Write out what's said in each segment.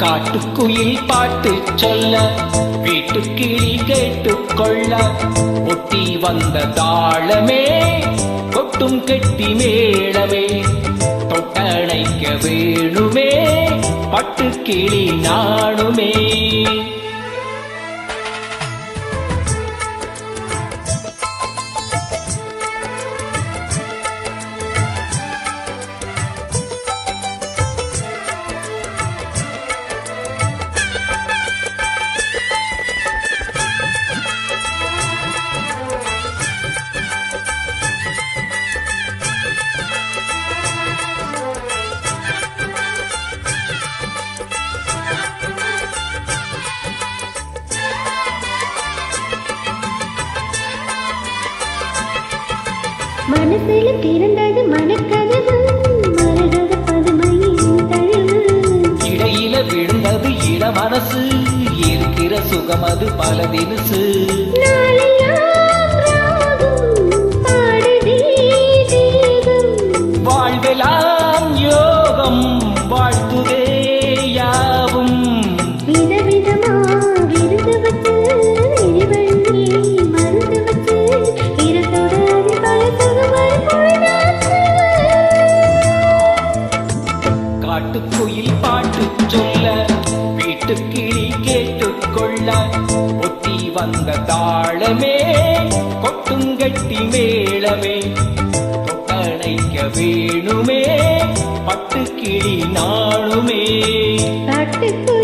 காட்டுக்குயில் பாட்டு சொல்ல வீட்டுக்கிளி கேட்டுக்கொள்ள ஒட்டி வந்த தாளமே கொட்டும் கெட்டி மேளமே தொட்டணைக்க வேணுமே. பட்டு கிளி நாணுமே. மனசுல பிறந்தது மனக்கதவு மரகத பதுமையின் தழுவு. இடையில விழுந்தது இள மனசு இருக்கிற சுகமது பல தினுசு. நாளெல்லாம் வீட்டுக்கிளி கேட்டுக்கொள்ள ஒட்டி வந்த தாளமே கொட்டுங்கட்டி மேளமே. கொட்டணைக்க வேணுமே பட்டுக்கிளி நாளுமே. காட்டுக்குயில்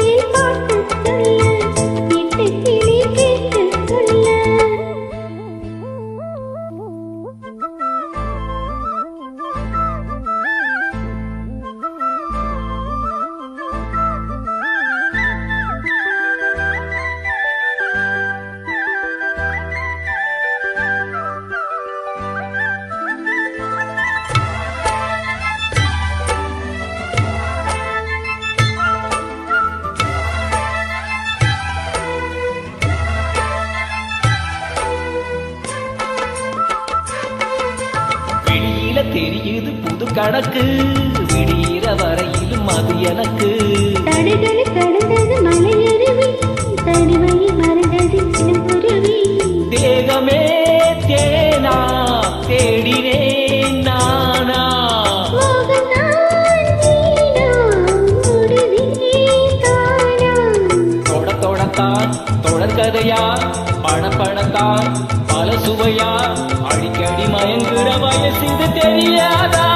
தெரியுது புது கணக்கு விடியிற வரையிலும் அது எனக்கு தேகமே தேனா தேடினேன் நானா. தொட தொடத்தான் தொடர்கதையா பண பணத்தான் சுவையா அடிக்கடி மயங்குற வயசு இது தெரியாதா?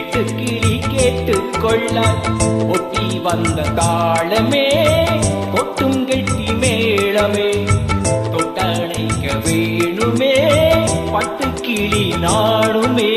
கேட்டு கிளி கேட்டு கொள்ள ஒட்டி வந்த தாளமே கொட்டும் கெட்டி மேளமே. தொட்டணைக்க வேணுமே பட்டு கிளி நாடுமே